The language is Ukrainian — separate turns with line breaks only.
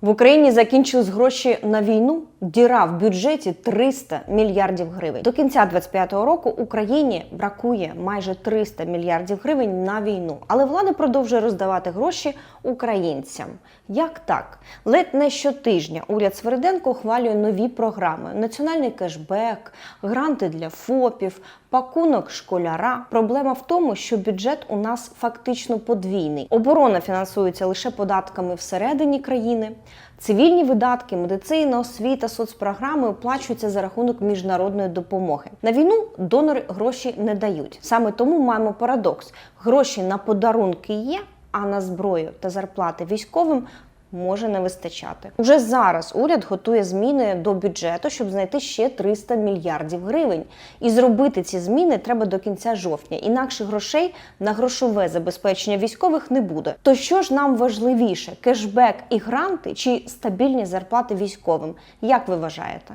В Україні закінчились гроші на війну. Діра в бюджеті 300 мільярдів гривень. До кінця 2025 року Україні бракує майже 300 мільярдів гривень на війну, але влада продовжує роздавати гроші українцям. Як так? Ледь не щотижня уряд Свериденко ухвалює нові програми: національний кешбек, гранти для ФОПів, пакунок школяра. Проблема в тому, що бюджет у нас фактично подвійний. Оборона фінансується лише податками всередині країни. Цивільні видатки, медицина, освіта, соцпрограми оплачуються за рахунок міжнародної допомоги. На війну донори гроші не дають. Саме тому маємо парадокс: гроші на подарунки є, а на зброю та зарплати військовим. Може не вистачати уже зараз. Уряд готує зміни до бюджету, щоб знайти ще 300 мільярдів гривень. І зробити ці зміни треба до кінця жовтня. Інакше грошей на грошове забезпечення військових не буде. То що ж нам важливіше: кешбек і гранти чи стабільні зарплати військовим? Як ви вважаєте?